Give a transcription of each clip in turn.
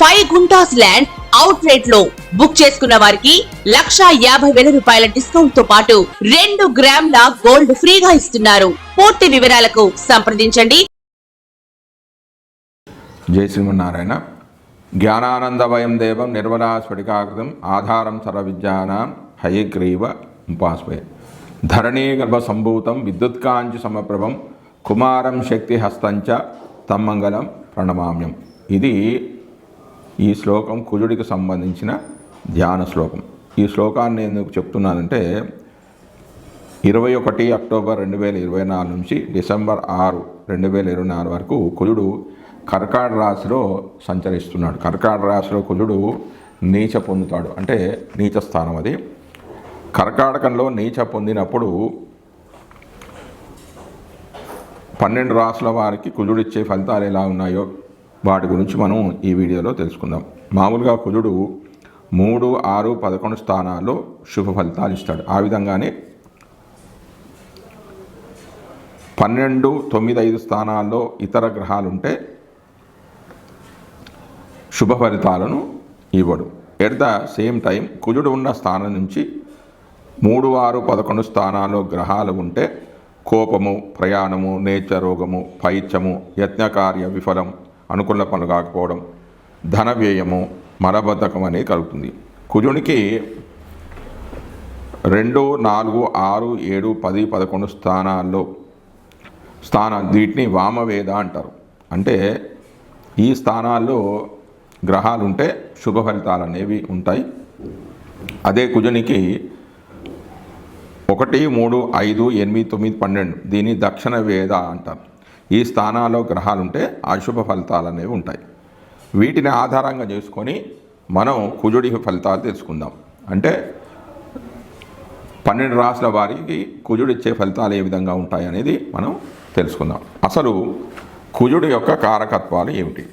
Five guntas land out రేట్లో book చేసుకున్న వారికి లక్షా యాభై వేల రూపాయల డిస్కౌంట్తో పాటు రెండు గ్రాముల గోల్డ్ ఫ్రీగా ఇస్తున్నారు. పూర్తి వివరాలకు సంప్రదించండి. జై శ్రీమన్నారాయణ. జ్ఞానానందవయం దేవం నిర్మలా స్ఫటికాకృతం ఆధారం సర్వవిద్యానాం హయగ్రీవ ఉపాస్వయ ధరణీ గర్భ సంభూతం విద్యుత్కాంచి సమప్రభం కుమారం శక్తి హస్తంచ తమ్మంగళం ప్రణమామ్యం. ఇది ఈ శ్లోకం కుజుడికి సంబంధించిన ధ్యాన శ్లోకం. ఈ శ్లోకాన్ని ఎందుకు చెప్తున్నానంటే ఇరవై ఒకటి అక్టోబర్ రెండు వేల ఇరవై నాలుగు నుంచి డిసెంబర్ ఆరు రెండు వేల ఇరవై నాలుగు వరకు కుజుడు కర్కాట రాశిలో సంచరిస్తున్నాడు. కర్కాట రాశిలో కుజుడు నీచ పొందుతాడు. అంటే నీచ స్థానం అది. కర్కాటకంలో నీచ పొందినప్పుడు పన్నెండు రాసుల వారికి కుజుడిచ్చే ఫలితాలు ఎలా ఉన్నాయో వాటి గురించి మనం ఈ వీడియోలో తెలుసుకుందాం. మామూలుగా కుజుడు మూడు ఆరు పదకొండు స్థానాల్లో శుభ ఫలితాలు ఇస్తాడు. ఆ విధంగానే పన్నెండు తొమ్మిది ఐదు స్థానాల్లో ఇతర గ్రహాలు ఉంటే శుభ ఫలితాలను ఇవ్వడు. ఎట్ ద సేమ్ టైం కుజుడు ఉన్న స్థానం నుంచి మూడు ఆరు పదకొండు స్థానాల్లో గ్రహాలు ఉంటే కోపము ప్రయాణము నేచ రోగము పైత్యము యజ్ఞకార్య విఫలం అనుకున్న పనులు కాకపోవడం ధన వ్యయము మలబద్ధకం అనేది కలుగుతుంది. కుజునికి రెండు నాలుగు ఆరు ఏడు పది పదకొండు స్థానాల్లో స్థానం వీటిని వామవేద అంటారు. అంటే ఈ స్థానాల్లో గ్రహాలు ఉంటే శుభ ఫలితాలు అనేవి ఉంటాయి. అదే కుజునికి ఒకటి మూడు ఐదు ఎనిమిది తొమ్మిది పన్నెండు దీన్ని దక్షిణ వేద అంటారు. ఈ స్థానాల్లో గ్రహాలు ఉంటే అశుభ ఫలితాలు అనేవి ఉంటాయి. వీటిని ఆధారంగా చేసుకొని మనం కుజుడి ఫలితాలు తెలుసుకుందాం. అంటే పన్నెండు రాసుల వారికి కుజుడు ఇచ్చే ఫలితాలు ఏ విధంగా ఉంటాయి అనేది మనం తెలుసుకుందాం. అసలు కుజుడి యొక్క కారకత్వాలు ఏమిటి?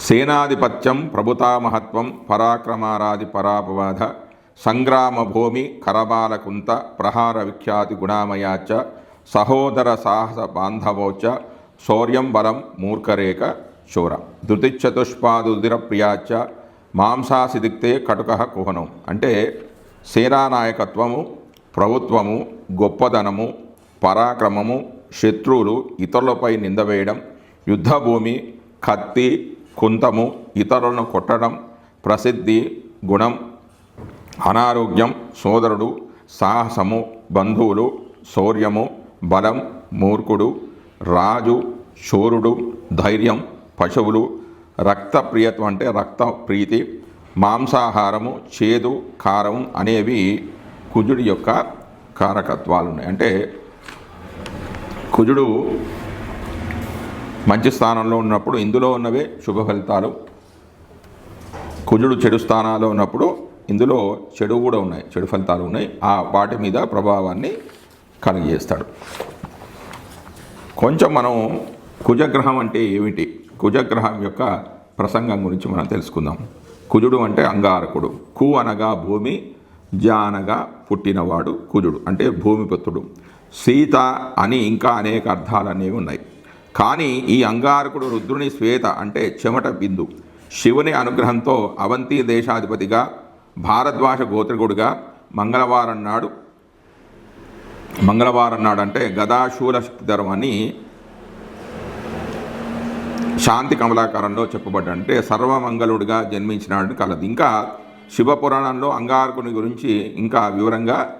సేనాధిపత్యం ప్రభుతామహత్వం పరాక్రమారాది పరాపవాద సంగ్రామ భూమి కరబాలకుంత ప్రహార విఖ్యాతి గుణామయాచ సహోదర సాహస బాంధవోచ శౌర్యం బలం మూర్ఖరేఖ శూర. ధృతిచతుష్పాదుదిర ప్రియాచ మాంసాసిదిక్తే కటుక కుహనం. అంటే సేనానాయకత్వము ప్రభుత్వము గొప్పదనము పరాక్రమము శత్రువులు ఇతరులపై నిందవేయడం యుద్ధభూమి కత్తి కుంతము ఇతరులను కొట్టడం ప్రసిద్ధి గుణం అనారోగ్యం సోదరుడు సాహసము బంధువులు శౌర్యము బలం మూర్ఖుడు రాజు శూరుడు ధైర్యం పశువులు రక్త ప్రియత్వం అంటే రక్త ప్రీతి మాంసాహారము చేదు కారం అనేవి కుజుడి యొక్క కారకత్వాలు ఉన్నాయి. అంటే కుజుడు మంచి స్థానంలో ఉన్నప్పుడు ఇందులో ఉన్నవే శుభ ఫలితాలు. కుజుడు చెడు స్థానాల్లో ఉన్నప్పుడు ఇందులో చెడు కూడా ఉన్నాయి చెడు ఫలితాలు ఉన్నాయి. ఆ వాటి మీద ప్రభావాన్ని కలిగజేస్తాడు. కొంచెం మనం కుజగ్రహం అంటే ఏమిటి? కుజగ్రహం యొక్క ప్రసంగం గురించి మనం తెలుసుకుందాం. కుజుడు అంటే అంగారకుడు. కు అనగా భూమి జానగా అనగా పుట్టినవాడు కుజుడు అంటే భూమిపుత్రుడు సీత అని ఇంకా అనేక అర్థాలు అనేవి ఉన్నాయి. కానీ ఈ అంగారకుడు రుద్రుని శ్వేత అంటే చెమట బిందు. శివుని అనుగ్రహంతో అవంతి దేశాధిపతిగా భారద్వాజ గోత్రికుడుగా మంగళవారం నాడు మంగళవారం నాడు అంటే గదాశూల శక్తిధరం శాంతి కమలాకారంలో చెప్పబడ్డ అంటే సర్వమంగళుడిగా జన్మించినాడు కలదు. ఇంకా శివపురాణంలో అంగారకుని గురించి ఇంకా వివరంగా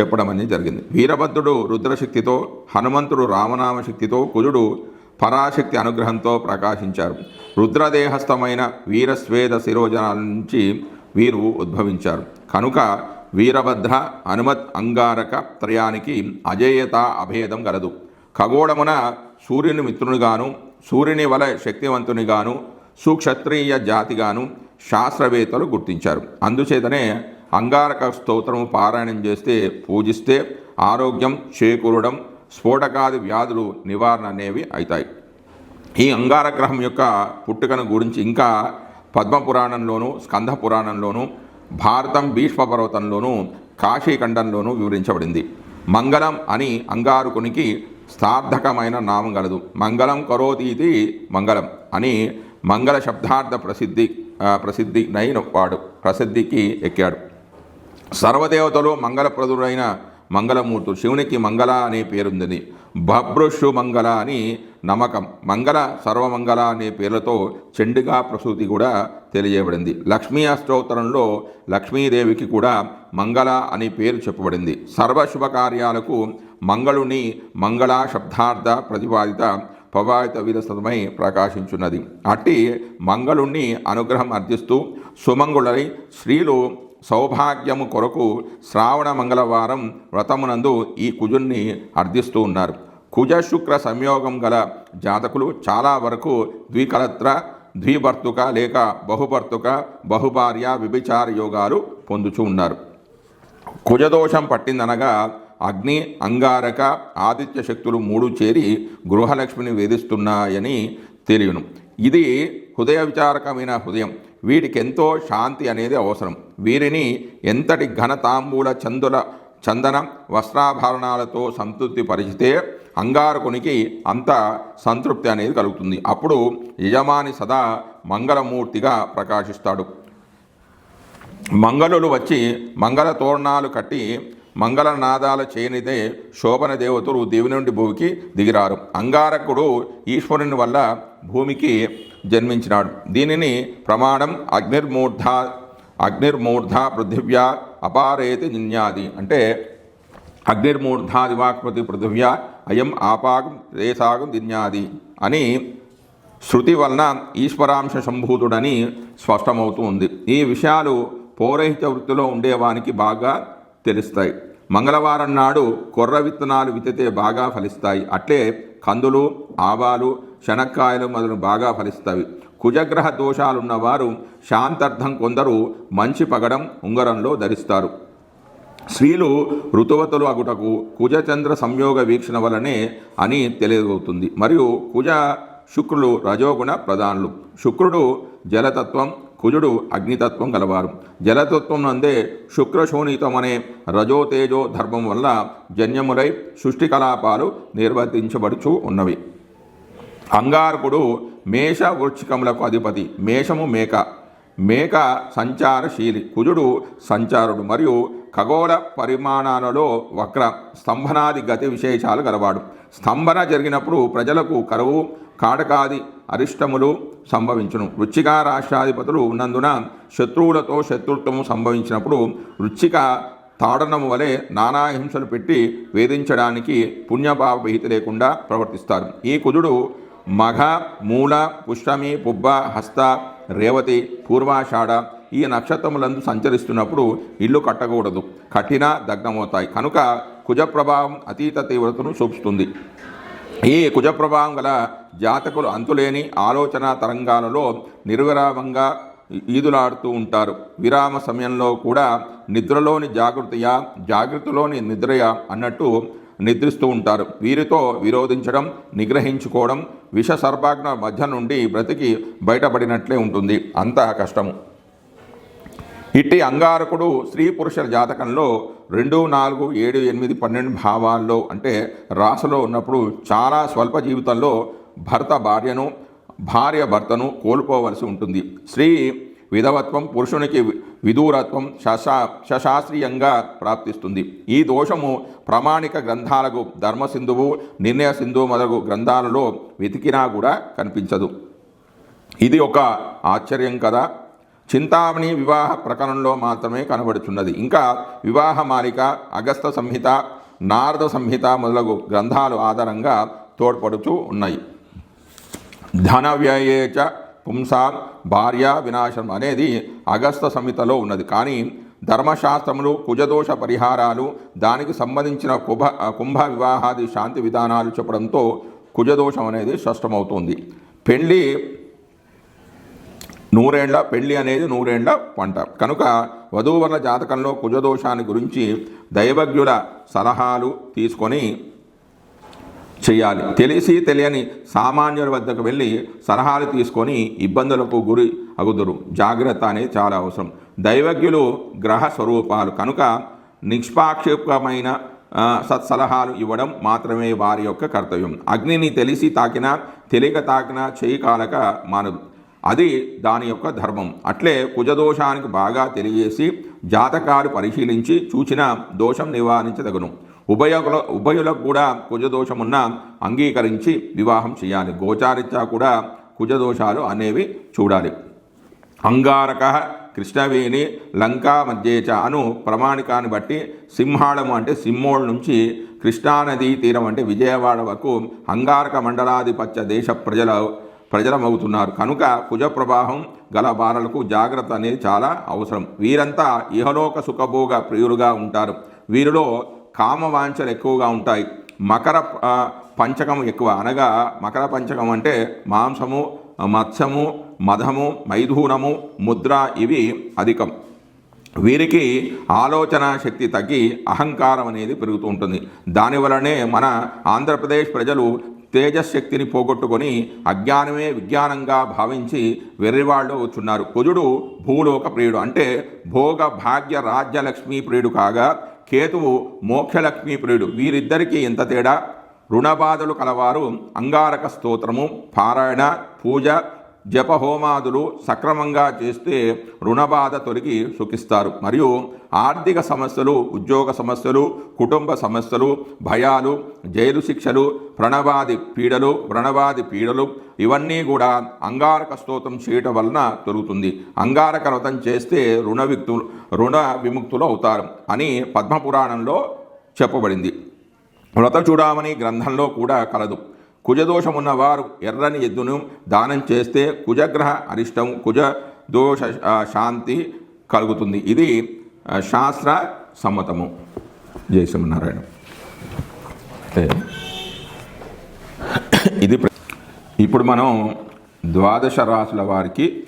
చెప్పడం అనేది జరిగింది. వీరభద్రుడు రుద్రశక్తితో హనుమంతుడు రామనామ శక్తితో కుజుడు పరాశక్తి అనుగ్రహంతో ప్రకాశించారు. రుద్రదేహస్థమైన వీరస్వేద శిరోజనాల నుంచి వీరు ఉద్భవించారు. కనుక వీరభద్ర హనుమత్ అంగారక త్రయానికి అజేయత అభేదం గలదు. ఖగోళమున సూర్యుని మిత్రునిగాను సూర్యుని వల శక్తివంతునిగాను సుక్షత్రియ జాతిగాను శాస్త్రవేత్తలు గుర్తించారు. అందుచేతనే అంగారక స్తోత్రము పారాయణం చేస్తే పూజిస్తే ఆరోగ్యం చేకూరడం స్ఫోటకాది వ్యాధులు నివారణ అనేవి అవుతాయి. ఈ అంగారగ్రహం యొక్క పుట్టుకను గురించి ఇంకా పద్మపురాణంలోను స్కంద పురాణంలోను భారతం భీష్మపర్వతంలోనూ కాశీఖండంలోనూ వివరించబడింది. మంగళం అని అంగారకునికి సార్థకమైన నామం గలదు మంగళం కరోతీతి మంగళం అని మంగళ శబ్దార్థ ప్రసిద్ధి ప్రసిద్ధి నైన వాడు ప్రసిద్ధికి ఎక్కాడు. సర్వదేవతలు మంగళప్రదుడైన మంగళమూర్తుడు శివునికి మంగళ అనే పేరుంది భబ్రుషు మంగళ అని నమ్మకం మంగళ సర్వమంగళ అనే పేర్లతో చెండుగా ప్రసూతి కూడా తెలియబడింది లక్ష్మీ అష్టోత్తరంలో లక్ష్మీదేవికి కూడా మంగళ అనే పేరు చెప్పబడింది. సర్వశుభ కార్యాలకు మంగళుని మంగళ శబ్దార్థ ప్రతిపాదిత పవాయిత విరసమై ప్రకాశించున్నది. అట్టి మంగళుణ్ణి అనుగ్రహం అర్థిస్తూ సుమంగుళై స్త్రీలు సౌభాగ్యము కొరకు శ్రావణ మంగళవారం వ్రతమునందు ఈ కుజుణ్ణి అర్థిస్తూ ఉన్నారు. కుజ శుక్ర సంయోగం గల జాతకులు చాలా వరకు ద్వికలత్ర ద్విభర్తుక లేక బహుభర్తుక బహుభార్య విభిచార యోగాలు పొందుచూ ఉన్నారు. కుజదోషం పట్టిందనగా అగ్ని అంగారక ఆదిత్య శక్తులు మూడు చేరి గృహలక్ష్మిని వేధిస్తున్నాయని తెలియను. ఇది హృదయ విచారకమైన హృదయం. వీటికి ఎంతో శాంతి అనేది అవసరం. వీరిని ఎంతటి ఘనతాంబూల చందుల చందన వస్త్రాభరణాలతో సంతృప్తి పరిచితే అంగారకునికి అంత సంతృప్తి అనేది కలుగుతుంది. అప్పుడు యజమాని సదా మంగళమూర్తిగా ప్రకాశిస్తాడు. మంగళులు వచ్చి మంగళ తోరణాలు కట్టి మంగళనాదాల చేయనిదే శోభన దేవతలు దేవి నుండి భూమికి దిగిరారు. అంగారకుడు ఈశ్వరుని వల్ల భూమికి జన్మించినాడు. దీనిని ప్రమాణం అగ్నిర్మూర్ధ అగ్నిర్మూర్ధ పృథివ్యా అపారేతి నిన్యాది అంటే అగ్నిర్మూర్ధాదివాక్పతి పృథివ్యా అయం ఆపాగం రేసాగం దిన్యాది అని శృతి వలన ఈశ్వరాంశ సంభూతుడని స్పష్టమవుతూ ఉంది. ఈ విషయాలు పౌరహిత వృత్తిలో ఉండేవానికి బాగా తెలుస్తాయి. మంగళవారం నాడు కొర్ర విత్తనాలు విత్తితే బాగా ఫలిస్తాయి. అట్లే కందులు ఆవాలు శనక్కాయలు మొదలు బాగా ఫలిస్తాయి. కుజగ్రహ దోషాలున్నవారు శాంతార్థం కొందరు మంచి పగడం ఉంగరంలో ధరిస్తారు. స్త్రీలు ఋతువతలు అగుటకు కుజచంద్ర సంయోగ వీక్షణ వలనే అని తెలియవుతుంది మరియు కుజ శుక్రులు రజోగుణ ప్రధానులు. శుక్రుడు జలతత్వం కుజుడు అగ్నితత్వం గలవారు. జలతత్వం నందే శుక్రశోణితం అనే రజోతేజో ధర్మం వల్ల జన్యములై సృష్టి కలాపాలు నిర్వర్తించబడుచు ఉన్నవి. అంగారకుడు మేష వృక్షికములకు అధిపతి మేషము మేక. మేక సంచారశీలి కుజుడు సంచారుడు మరియు ఖగోళ పరిమాణాలలో వక్ర స్తంభనాది గతి విశేషాలు గలవాడు. స్తంభన జరిగినప్పుడు ప్రజలకు కరువు కాటకాది అరిష్టములు సంభవించును. వృచ్చిక రాష్ట్రాధిపతులు ఉన్నందున శత్రువులతో శత్రుత్వము సంభవించినప్పుడు వృచ్చిక తాడనము వలె నానా హింసలు పెట్టి వేధించడానికి పుణ్యపాప విహిత లేకుండా ప్రవర్తిస్తారు. ఈ కుజుడు మఘ మూల పుష్పమి పుబ్బ హస్త రేవతి పూర్వాషాఢ ఈ నక్షత్రములందు సంచరిస్తున్నప్పుడు ఇల్లు కట్టకూడదు. కఠిన దగ్నమవుతాయి కనుక కుజ ప్రభావం అతీత తీవ్రతను చూపుతుంది. ఈ కుజ ప్రభావం గల జాతకులు అంతులేని ఆలోచన తరంగాలలో నిర్విరామంగా ఈదులాడుతూ ఉంటారు. విరామ సమయంలో కూడా నిద్రలోని జాగృతియా జాగృతిలోని నిద్రయా అన్నట్టు నిద్రిస్తూ ఉంటారు. వీరితో విరోధించడం నిగ్రహించుకోవడం విష సర్పాగ్న మధ్య నుండి బ్రతికి బయటపడినట్లే ఉంటుంది. అంత కష్టము. ఇట్టి అంగారకుడు స్త్రీ పురుషుల జాతకంలో రెండు నాలుగు ఏడు ఎనిమిది పన్నెండు భావాల్లో అంటే రాసులో ఉన్నప్పుడు చాలా స్వల్ప జీవితంలో భర్త భార్యను భార్య భర్తను కోల్పోవలసి ఉంటుంది. స్త్రీ విధవత్వం పురుషునికి విదూరత్వం శశా శశాస్త్రీయంగా ప్రాప్తిస్తుంది. ఈ దోషము ప్రామాణిక గ్రంథాలకు ధర్మసింధువు నిర్ణయ సింధువు మొదలగు గ్రంథాలలో వెతికినా కూడా కనిపించదు. ఇది ఒక ఆశ్చర్యం కదా. చింతామణి వివాహ ప్రకరణంలో మాత్రమే కనబడుచున్నది. ఇంకా వివాహ మాలిక అగస్త సంహిత నారద సంహిత మొదలగు గ్రంథాలు ఆధారంగా తోడ్పడుతూ ఉన్నాయి. ధన వ్యయేచ పుంసా భార్య వినాశం అనేది అగస్త సంహితలో ఉన్నది. కానీ ధర్మశాస్త్రములు కుజదోష పరిహారాలు దానికి సంబంధించిన కుభ కుంభ వివాహాది శాంతి విధానాలు చెప్పడంతో కుజదోషం అనేది స్పష్టమవుతుంది. పెళ్ళి నూరేండ్ల పెళ్ళి అనేది నూరేండ్ల పంట. కనుక వధూవరుల జాతకంలో కుజదోషాన్ని గురించి దైవజ్ఞుల సలహాలు తీసుకొని చేయాలి. తెలిసి తెలియని సామాన్యుల వద్దకు వెళ్ళి సలహాలు తీసుకొని ఇబ్బందులకు గురి అగుదురు. జాగ్రత్త అనేది చాలా అవసరం. దైవజ్ఞులు గ్రహ స్వరూపాలు. కనుక నిష్పాక్షికమైన సత్సలహాలు ఇవ్వడం మాత్రమే వారి యొక్క కర్తవ్యం. అగ్నిని తెలిసి తాకినా తెలియక తాకినా చేయి కాలక మానదు. అది దాని యొక్క ధర్మం. అట్లే కుజదోషానికి బాగా తెలియజేసి జాతకాలు పరిశీలించి చూచిన దోషం నివారించదగను. ఉభయకుల ఉభయులకు కూడా కుజదోషమున్న అంగీకరించి వివాహం చేయాలి. గోచారిత్యా కూడా కుజదోషాలు అనేవి చూడాలి. అంగారక కృష్ణవేణి లంకా మధ్యేచ అను ప్రమాణికాన్ని బట్టి సింహాళము అంటే సింహోళ నుంచి కృష్ణానదీ తీరం అంటే విజయవాడ వరకు అంగారక మండలాధిపత్య దేశ ప్రజల ప్రజలమవుతున్నారు కనుక కుజ ప్రవాహం గల బాలలకు జాగ్రత్త అనేది చాలా అవసరం. వీరంతా ఇహలోక సుఖభోగ ప్రియులుగా ఉంటారు. వీరిలో కామవాంఛలు ఎక్కువగా ఉంటాయి. మకర పంచకం ఎక్కువ. అనగా మకర పంచకం అంటే మాంసము మత్స్యము మధము మైథూనము ముద్ర ఇవి అధికం. వీరికి ఆలోచన శక్తి తగ్గి అహంకారం అనేది పెరుగుతూ ఉంటుంది. దానివలనే మన ఆంధ్రప్రదేశ్ ప్రజలు తేజశక్తిని పోగొట్టుకొని అజ్ఞానమే విజ్ఞానంగా భావించి వెర్రివాళ్ళు వచ్చున్నారు కుజుడు భూలోక ప్రియుడు. అంటే భోగ భాగ్య రాజ్యలక్ష్మీ ప్రియుడు కాగా కేతువు మోక్షలక్ష్మీ ప్రియుడు. వీరిద్దరికీ ఎంత తేడా? రుణబాధలు కలవారు అంగారక స్తోత్రము పారాయణ పూజ జపహోమాదులు సక్రమంగా చేస్తే రుణబాధ తొలగి సుఖిస్తారు. మరియు ఆర్థిక సమస్యలు ఉద్యోగ సమస్యలు కుటుంబ సమస్యలు భయాలు జైలు శిక్షలు ప్రణవాది పీడలు వ్రణవాది పీడలు ఇవన్నీ కూడా అంగారక స్తోత్రం చేయటం వలన తొలుగుతుంది. అంగారక వ్రతం చేస్తే రుణ విక్తులు రుణ విముక్తులు అవుతారు అని పద్మపురాణంలో చెప్పబడింది. వ్రత చూడమని గ్రంథంలో కూడా కలదు. కుజదోషమున్న వారు ఎర్రని ఎద్దును దానం చేస్తే కుజగ్రహ అరిష్టం కుజ దోష శాంతి కలుగుతుంది. ఇది శాస్త్ర సమ్మతము. జై ఇది ప్ర- ఇప్పుడు మనం ద్వాదశ రాసుల వారికి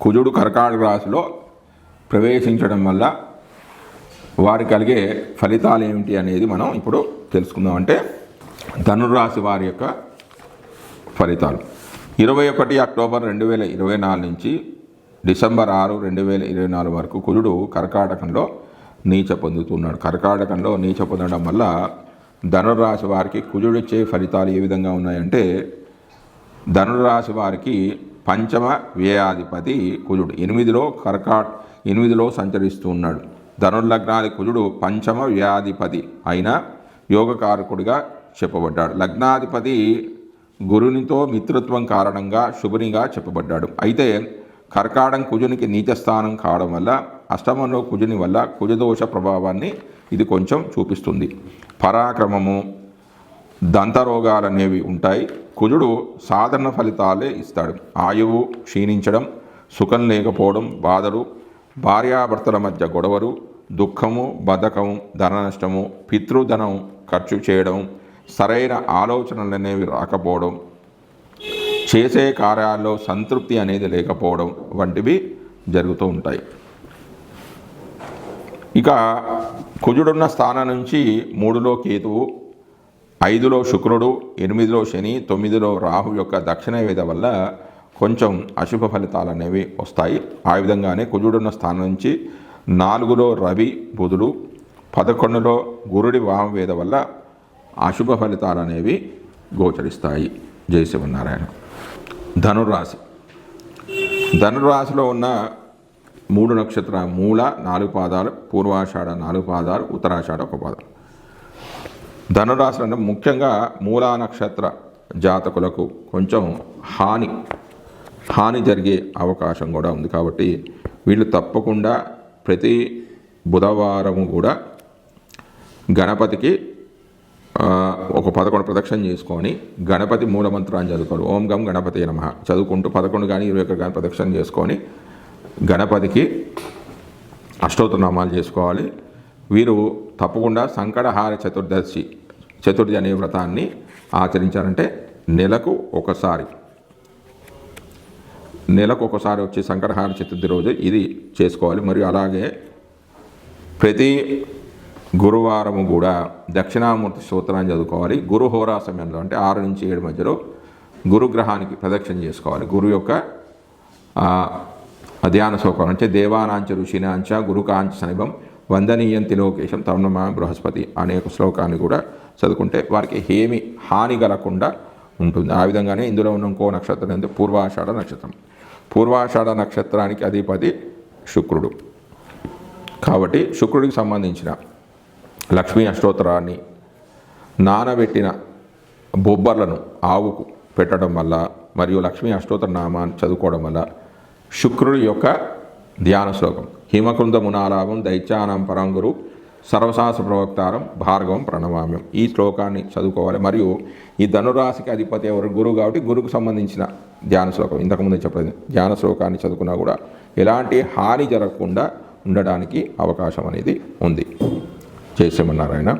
కుజుడు కర్కాటక రాశిలో ప్రవేశించడం వల్ల వారి కలిగే ఫలితాలు ఏమిటి అనేది మనం ఇప్పుడు తెలుసుకుందాం. అంటే ధనురాశి వారి యొక్క ఫలితాలు. ఇరవై ఒకటి అక్టోబర్ రెండు వేల ఇరవై నాలుగు నుంచి డిసెంబర్ ఆరు రెండు వేల ఇరవై నాలుగు వరకు కుజుడు కర్కాటకంలో నీచ పొందుతున్నాడు. కర్కాటకంలో నీచ పొందడం వల్ల ధనురాశి వారికి కుజుడిచ్చే ఫలితాలు ఏ విధంగా ఉన్నాయంటే ధనురాశి వారికి పంచమ వ్యయాధిపతి కుజుడు. ఎనిమిదిలో కర్కాట్ ఎనిమిదిలో సంచరిస్తూ ఉన్నాడు. ధనుర్లగ్నాది కుజుడు పంచమ వ్యయాధిపతి అయిన యోగకారకుడిగా చెప్పబడ్డాడు. లగ్నాధిపతి గురునితో మిత్రత్వం కారణంగా శుభునిగా చెప్పబడ్డాడు. అయితే కర్కాడం కుజునికి నీచస్థానం కావడం వల్ల అష్టమంలో కుజుని వల్ల కుజదోష ప్రభావాన్ని ఇది కొంచెం చూపిస్తుంది. పరాక్రమము దంతరోగాలు అనేవి ఉంటాయి. కుజుడు సాధారణ ఫలితాలే ఇస్తాడు. ఆయువు క్షీణించడం సుఖం లేకపోవడం బాధలు భార్యాభర్తల మధ్య గొడవలు దుఃఖము బధకము ధన నష్టము పితృధనం ఖర్చు చేయడం సరైన ఆలోచనలు అనేవి రాకపోవడం చేసే కార్యాల్లో సంతృప్తి అనేది లేకపోవడం వంటివి జరుగుతూ ఉంటాయి. ఇక కుజుడున్న స్థానం నుంచి మూడులో కేతువు ఐదులో శుక్రుడు ఎనిమిదిలో శని తొమ్మిదిలో రాహు యొక్క దక్షిణ వేద వల్ల కొంచెం అశుభ ఫలితాలు అనేవి వస్తాయి. ఆ విధంగానే కుజుడున్న స్థానం నుంచి నాలుగులో రవి బుధుడు పదకొండులో గురుడి వామవేద వల్ల అశుభ ఫలితాలు అనేవి గోచరిస్తాయి. జై శివనారాయణ ధనురాశి ధనురాశిలో ఉన్న మూడు నక్షత్ర మూల నాలుగు పాదాలు పూర్వాషాఢ నాలుగు పాదాలు ఉత్తరాషాఢ ఒక పాదం. ధనురాశులు అంటే ముఖ్యంగా మూలా నక్షత్ర జాతకులకు కొంచెం హాని హాని జరిగే అవకాశం కూడా ఉంది కాబట్టి వీళ్ళు తప్పకుండా ప్రతి బుధవారము కూడా గణపతికి ఒక పదకొండు ప్రదక్షిణ చేసుకొని గణపతి మూలమంత్రాన్ని చదువుకోవాలి ఓం గం గణపతి నమ. చదువుకుంటూ పదకొండు కానీ ఇరవై ఒకటి కానీ ప్రదక్షిణ చేసుకొని గణపతికి అష్టోత్తరనామాలు చేసుకోవాలి. వీరు తప్పకుండా సంకటహార చతుర్దశి చతుర్థి అనే వ్రతాన్ని ఆచరించారంటే నెలకు ఒకసారి. నెలకు ఒకసారి వచ్చే సంకటహార చతుర్థి రోజు ఇది చేసుకోవాలి. మరియు అలాగే ప్రతి గురువారము కూడా దక్షిణామూర్తి స్తోత్రాన్ని చదువుకోవాలి. గురు హోరా సమయంలో అంటే ఆరు నుంచి ఏడు మధ్యలో గురుగ్రహానికి ప్రదక్షిణ చేసుకోవాలి. గురు యొక్క ధ్యాన శ్లోకం అంటే దేవానాంచ ఋషినాంచ గురుకాంచ సమీపం వందనీయంతి లోకేశం తరుణమ బృహస్పతి అనే ఒక శ్లోకాన్ని కూడా చదువుకుంటే వారికి ఏమి హాని కలగకుండా ఉంటుంది. ఆ విధంగానే ఇందులో ఉన్న ఇంకో నక్షత్రం అంటే పూర్వాషాఢ నక్షత్రం. పూర్వాషాఢ నక్షత్రానికి అధిపతి శుక్రుడు. కాబట్టి శుక్రుడికి సంబంధించిన లక్ష్మీ అష్టోత్తరాన్ని నానబెట్టిన బొబ్బర్లను ఆవుకు పెట్టడం వల్ల మరియు లక్ష్మీ అష్టోత్తర నామాన్ని చదువుకోవడం వల్ల శుక్రుడి యొక్క ధ్యాన శ్లోకం హిమకృంద మునాలాభం దైత్యానం పరంగురు సర్వశాస్త్ర ప్రవక్తారం భార్గవం ప్రణవామ్యం ఈ శ్లోకాన్ని చదువుకోవాలి. మరియు ఈ ధనురాశికి అధిపతి ఎవరు? గురువు కాబట్టి గురువుకు సంబంధించిన ధ్యాన శ్లోకం ఇంతకుముందు చెప్పలేదు. ధ్యాన శ్లోకాన్ని చదువుకున్నా కూడా ఎలాంటి హాని జరగకుండా ఉండడానికి అవకాశం అనేది ఉంది. చేసేమన్నారు ఆయన